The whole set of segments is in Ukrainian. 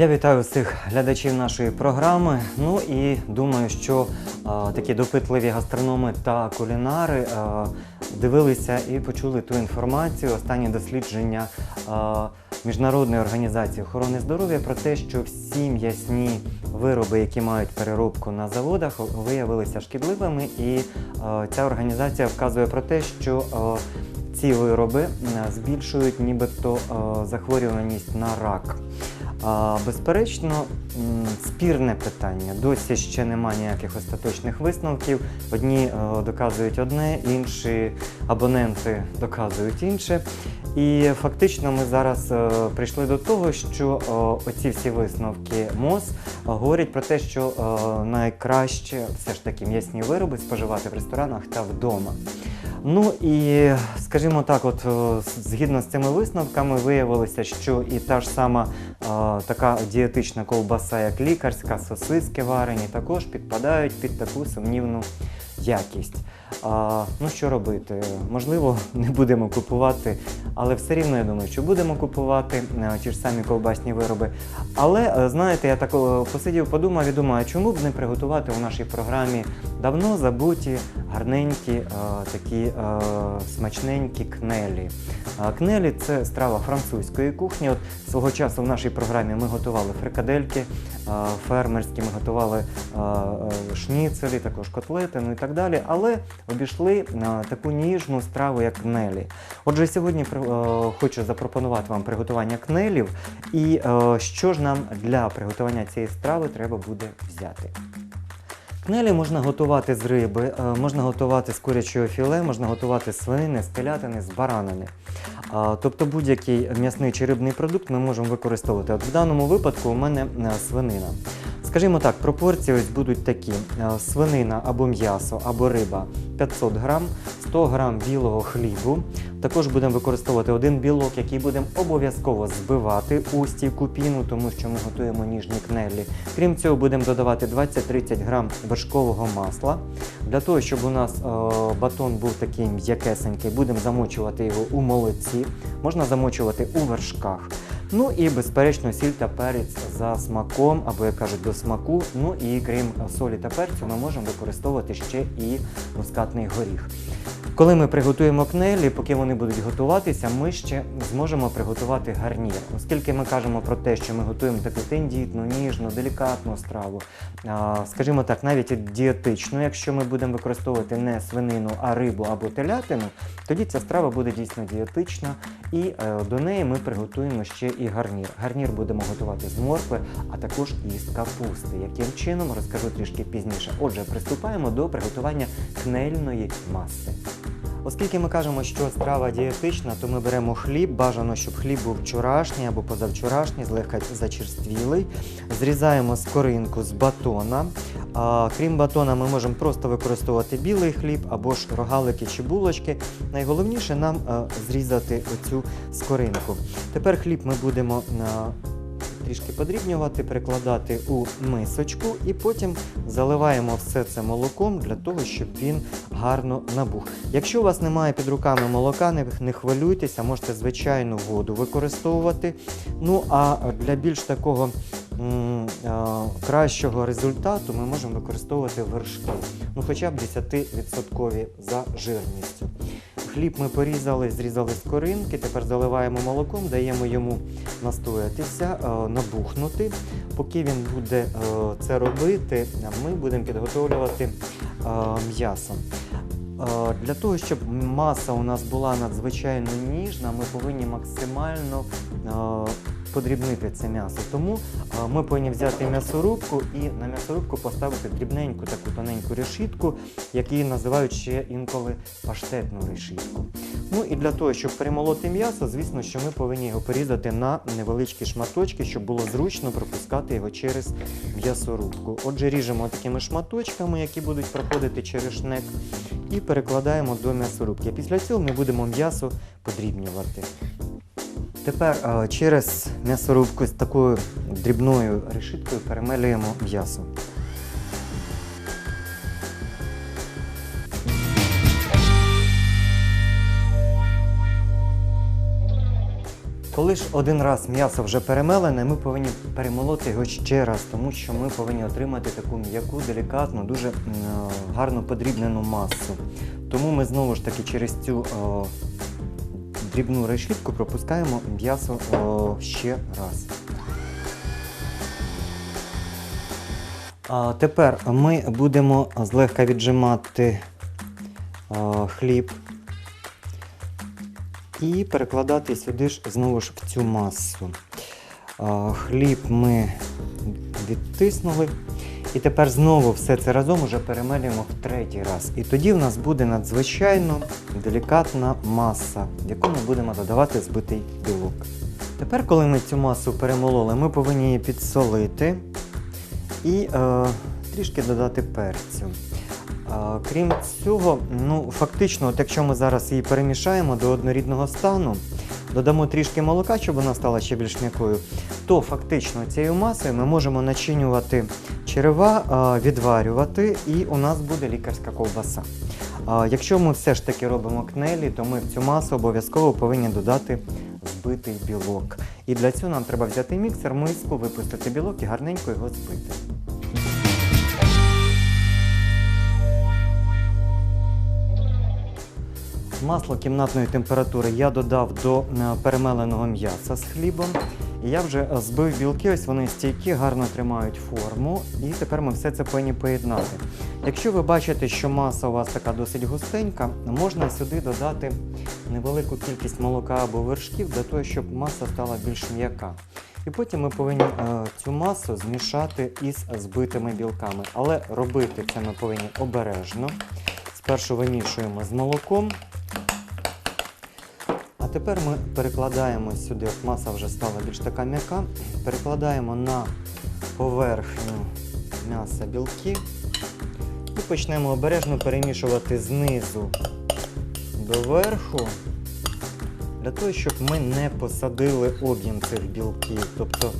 Я вітаю всіх глядачів нашої програми. Ну і думаю, що а, такі допитливі гастрономи та кулінари а, дивилися і почули ту інформацію, останні дослідження а, Міжнародної організації охорони здоров'я про те, що всі м'ясні вироби, які мають переробку на заводах, виявилися шкідливими. І а, ця організація вказує про те, що а, ці вироби збільшують нібито а, захворюваність на рак. Безперечно, спірне питання. Досі ще немає ніяких остаточних висновків. Одні е, доказують одне, інші абоненти доказують інше. І фактично ми зараз е, прийшли до того, що е, оці всі висновки МОЗ говорять про те, що найкраще все ж таки м'ясні вироби споживати в ресторанах та вдома. Ну і скажімо так, от е, згідно з цими висновками, виявилося, що і та ж сама е, така дієтична ковбаса, як лікарська, сосиски варені, також підпадають під таку сумнівну якість. А, ну що робити? Можливо, не будемо купувати, але все рівно я думаю, що будемо купувати е, ті ж самі ковбасні вироби. Але е, знаєте, я так е, посидів, подумав і думаю, а чому б не приготувати у нашій програмі давно забуті, гарненькі, е, такі е, смачненькі кнелі. А Кнелі це страва французької кухні. От свого часу в нашій програмі ми готували фрикадельки е, фермерські, ми готували е, шніцелі, також котлети, ну і так далі. Але обійшли е, таку ніжну страву, як кнелі. Отже, сьогодні е, хочу запропонувати вам приготування кнелів. І е, що ж нам для приготування цієї страви треба буде взяти? Кнелі можна готувати з риби, можна готувати з курячого філе, можна готувати з свинини, з телятини, з баранини. Тобто будь-який м'ясний чи рибний продукт ми можемо використовувати. От в даному випадку у мене свинина. Скажімо так, пропорції ось будуть такі: Е, свинина або м'ясо, або риба 500 грам, 100 грам білого хлібу. Також будемо використовувати один білок, який будемо обов'язково збивати у стійку піну, тому що ми готуємо ніжні кнелі. Крім цього, будемо додавати 20-30 грам вершкового масла. Для того, щоб у нас е, батон був такий м'якесенький, будемо замочувати його у молоці, можна замочувати у вершках. Ну і безперечно сіль та перець за смаком, або як кажуть, до смаку. Ну і крім солі та перцю, ми можемо використовувати ще і мускатний горіх. Коли ми приготуємо кнелі, поки вони будуть готуватися, ми ще зможемо приготувати гарнір. Оскільки ми кажемо про те, що ми готуємо таку тендітну, ніжну, делікатну страву, скажімо так, навіть дієтичну, якщо ми будемо використовувати не свинину, а рибу або телятину, тоді ця страва буде дійсно дієтична, і е, до неї ми приготуємо ще і гарнір. Гарнір будемо готувати з моркви, а також і з капусти. Яким чином розкажу трішки пізніше. Отже, приступаємо до приготування кнельної маси. Оскільки ми кажемо, що страва дієтична, то ми беремо хліб. Бажано, щоб хліб був вчорашній або позавчорашній, злегка зачерствілий. Зрізаємо скоринку з батона. А, крім батона, ми можемо просто використовувати білий хліб або ж рогалики чи булочки. Найголовніше нам е, зрізати оцю скоринку. Тепер хліб ми будемо на трішки подрібнювати, перекладати у мисочку і потім заливаємо все це молоком для того, щоб він гарно набух. Якщо у вас немає під руками молока, не хвилюйтеся, можете звичайну воду використовувати. Ну а для більш такого кращого результату ми можемо використовувати вершки, ну хоча б 10% за жирністю. Хліб ми порізали, зрізали з коринки, тепер заливаємо молоком, даємо йому настоятися, е, набухнути. Поки він буде е, це робити, ми будемо підготовлювати е, м'ясо. Для того, щоб маса у нас була надзвичайно ніжна, ми повинні максимально подрібнити це м'ясо. Тому ми повинні взяти м'ясорубку і на м'ясорубку поставити дрібненьку таку тоненьку решітку, яку називають ще інколи паштетну решітку. Ну і для того, щоб перемолоти м'ясо, звісно, що ми повинні його порізати на невеличкі шматочки, щоб було зручно пропускати його через м'ясорубку. Отже, ріжемо такими шматочками, які будуть проходити через шнек, і перекладаємо до м'ясорубки. Після цього ми будемо м'ясо подрібнювати. Тепер е, через м'ясорубку з такою дрібною решіткою перемелюємо м'ясо. Коли ж один раз м'ясо вже перемелене, ми повинні перемолоти його ще раз, тому що ми повинні отримати таку м'яку, делікатну, дуже е, гарно подрібнену масу. Тому ми знову ж таки через цю е, дрібну решітку пропускаємо м'ясо ще раз. Тепер ми будемо злегка віджимати хліб і перекладати сюди ж знову ж в цю масу. Хліб ми відтиснули. І тепер знову все це разом уже перемелюємо в третій раз. І тоді в нас буде надзвичайно делікатна маса, яку ми будемо додавати збитий білок. Тепер, коли ми цю масу перемололи, ми повинні її підсолити і е, трішки додати перцю. А, Крім цього, ну фактично, от якщо ми зараз її перемішаємо до однорідного стану, додамо трішки молока, щоб вона стала ще більш м'якою, то фактично цією масою ми можемо начинювати черева, відварювати, і у нас буде лікарська ковбаса. Якщо ми все ж таки робимо кнелі, то ми в цю масу обов'язково повинні додати збитий білок. І для цього нам треба взяти міксер, миску, випустити білок і гарненько його збити. Масло кімнатної температури я додав до е, перемеленого м'яса з хлібом. Я вже е, збив білки, ось вони стійкі, гарно тримають форму. І тепер ми все це повинні поєднати. Якщо ви бачите, що маса у вас така досить густенька, можна сюди додати невелику кількість молока або вершків для того, щоб маса стала більш м'яка. І потім ми повинні е, цю масу змішати із збитими білками. Але робити це ми повинні обережно. Спершу вимішуємо з молоком. Тепер ми перекладаємо сюди, от маса вже стала більш така м'яка, перекладаємо на поверхню м'яса білки і почнемо обережно перемішувати знизу до верху, для того, щоб ми не посадили об'єм цих білків. Тобто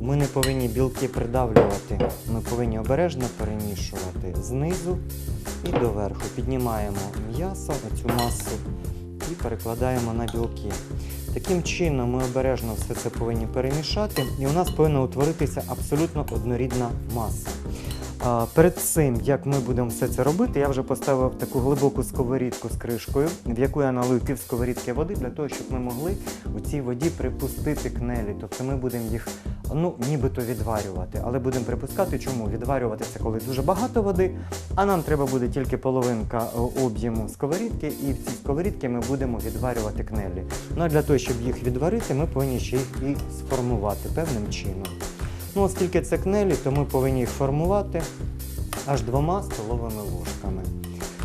ми не повинні білки придавлювати, ми повинні обережно перемішувати знизу і доверху. Піднімаємо м'ясо, цю масу перекладаємо на білки. Таким чином ми обережно все це повинні перемішати, і у нас повинна утворитися абсолютно однорідна маса. Перед цим, як ми будемо все це робити, я вже поставив таку глибоку сковорідку з кришкою, в яку я налив пів сковорідки води, для того, щоб ми могли у цій воді припустити кнелі. Тобто ми будемо їх ну, нібито відварювати. Але будемо припускати, чому відварювати це коли дуже багато води, а нам треба буде тільки половинка е, об'єму сковорідки, і в цій сковорідці ми будемо відварювати кнелі. Ну а для того, щоб їх відварити, ми повинні ще їх і сформувати певним чином. Ну, оскільки це кнелі, то ми повинні їх формувати аж двома столовими ложками.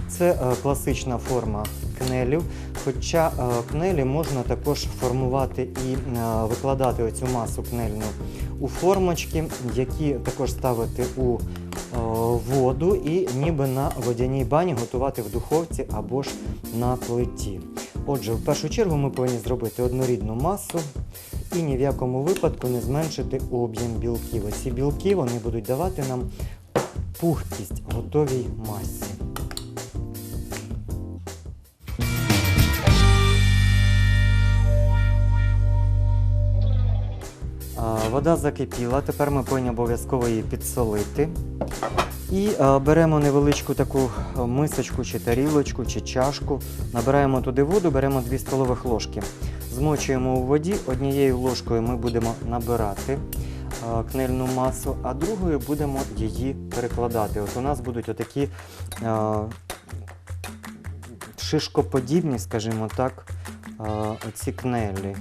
Це е, класична форма кнелів. Хоча е, кнелі можна також формувати і е, викладати оцю масу кнельну у формочки, які також ставити у е, воду і ніби на водяній бані готувати в духовці або ж на плиті. Отже, в першу чергу ми повинні зробити однорідну масу і ні в якому випадку не зменшити об'єм білків. Оці білки вони будуть давати нам пухкість готовій масі. Вода закипіла, тепер ми повинні обов'язково її підсолити. І беремо невеличку таку мисочку чи тарілочку чи чашку, набираємо туди воду, беремо 2 столових ложки. Змочуємо у воді, однією ложкою ми будемо набирати е, кнельну масу, а другою будемо її перекладати. От у нас будуть отакі е, шишкоподібні, скажімо так, е, оці кнелі.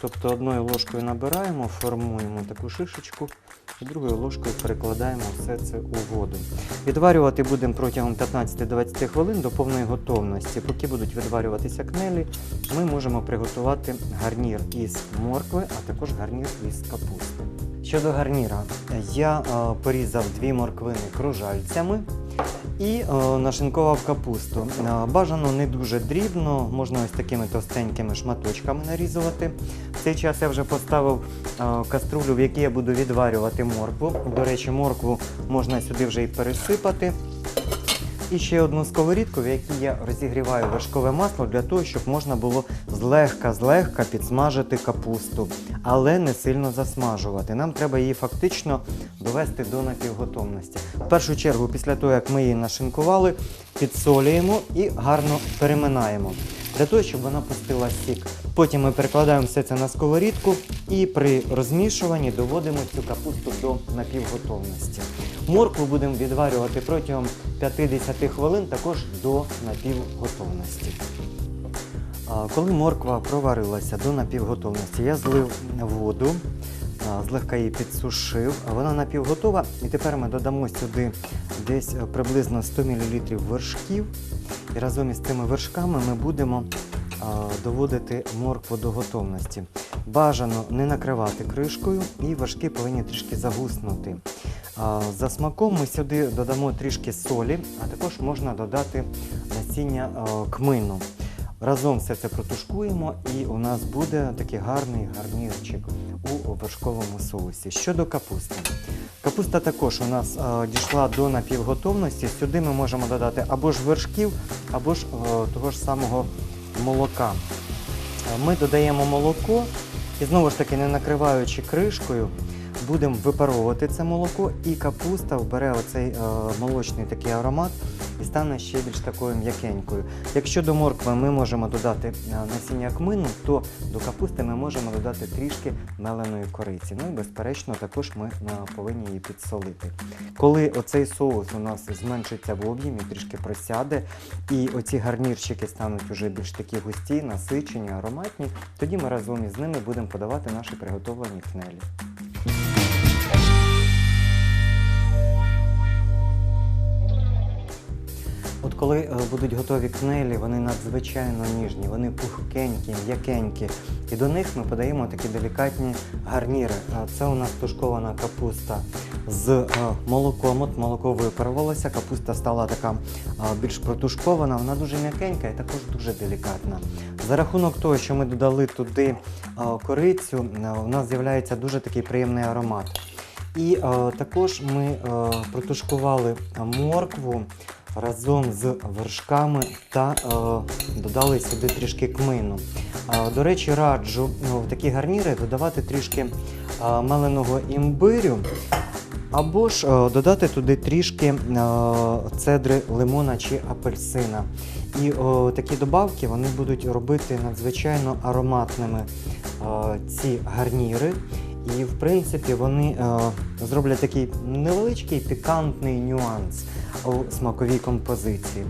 Тобто одною ложкою набираємо, формуємо таку шишечку другою ложкою перекладаємо все це у воду. Відварювати будемо протягом 15-20 хвилин до повної готовності. Поки будуть відварюватися кнелі, ми можемо приготувати гарнір із моркви, а також гарнір із капусти. Щодо гарніра, я е, порізав дві морквини кружальцями і е, нашинкував капусту. Е, бажано не дуже дрібно, можна ось такими товстенькими шматочками нарізувати. В цей час я вже поставив каструлю, в якій я буду відварювати моркву. До речі, моркву можна сюди вже і пересипати. І ще одну сковорідку, в якій я розігріваю вершкове масло для того, щоб можна було злегка-злегка підсмажити капусту, але не сильно засмажувати. Нам треба її фактично довести до напівготовності. В першу чергу, після того, як ми її нашинкували, підсолюємо і гарно переминаємо для того, щоб вона пустила сік. Потім ми перекладаємо все це на сковорідку і при розмішуванні доводимо цю капусту до напівготовності. Моркву будемо відварювати протягом 50 хвилин також до напівготовності. Коли морква проварилася до напівготовності, я злив воду, злегка її підсушив, вона напівготова. І тепер ми додамо сюди десь е, приблизно 100 мл вершків. І разом із цими вершками ми будемо доводити моркву до готовності. Бажано не накривати кришкою, і вершки повинні трішки загуснути. За смаком ми сюди додамо трішки солі, а також можна додати насіння кмину. Разом все це протушкуємо, і у нас буде такий гарний гарнірчик у вершковому соусі. Щодо капусти. Капуста також у нас дійшла до напівготовності. Сюди ми можемо додати або ж вершків, або ж того ж самого молока. Ми додаємо молоко і знову ж таки, не накриваючи кришкою, будемо випаровувати це молоко, і капуста вбере оцей е, молочний такий аромат і стане ще більш такою м'якенькою. Якщо до моркви ми можемо додати е, насіння кмину, то до капусти ми можемо додати трішки меленої кориці. Ну і безперечно, також ми е, повинні її підсолити. Коли оцей соус у нас зменшиться в об'ємі, трішки просяде, і оці гарнірчики стануть уже більш такі густі, насичені, ароматні, тоді ми разом із ними будемо подавати наші приготовлені кнелі. Коли е, будуть готові кнелі, вони надзвичайно ніжні, вони пухкенькі, м'якенькі. І до них ми подаємо такі делікатні гарніри. Е, Це у нас тушкована капуста з е, молоком. От молоко випарувалося, капуста стала така більш протушкована, вона дуже м'якенька і також дуже делікатна. За рахунок того, що ми додали туди корицю, у нас з'являється дуже такий приємний аромат. І також ми протушкували моркву разом з вершками та е, додали сюди трішки кмину. Е, до речі, раджу ну, в такі гарніри додавати трішки е, меленого імбирю. Або ж е, додати туди трішки е, цедри лимона чи апельсина. І о, такі добавки вони будуть робити надзвичайно ароматними е, ці гарніри. І, в принципі, вони е, зроблять такий невеличкий пікантний нюанс у смаковій композиції.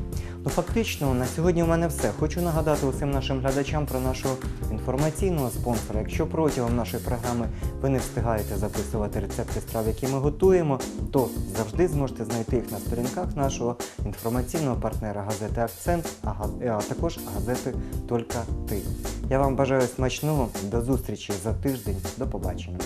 Ну, фактично, на сьогодні у мене все. Хочу нагадати усім нашим глядачам про нашого інформаційного спонсора. Якщо протягом нашої програми ви не встигаєте записувати рецепти страв, які ми готуємо, то завжди зможете знайти їх на сторінках нашого інформаційного партнера газети Акцент, а, також газети Тільки ти. Я вам бажаю смачного. До зустрічі за тиждень. До побачення.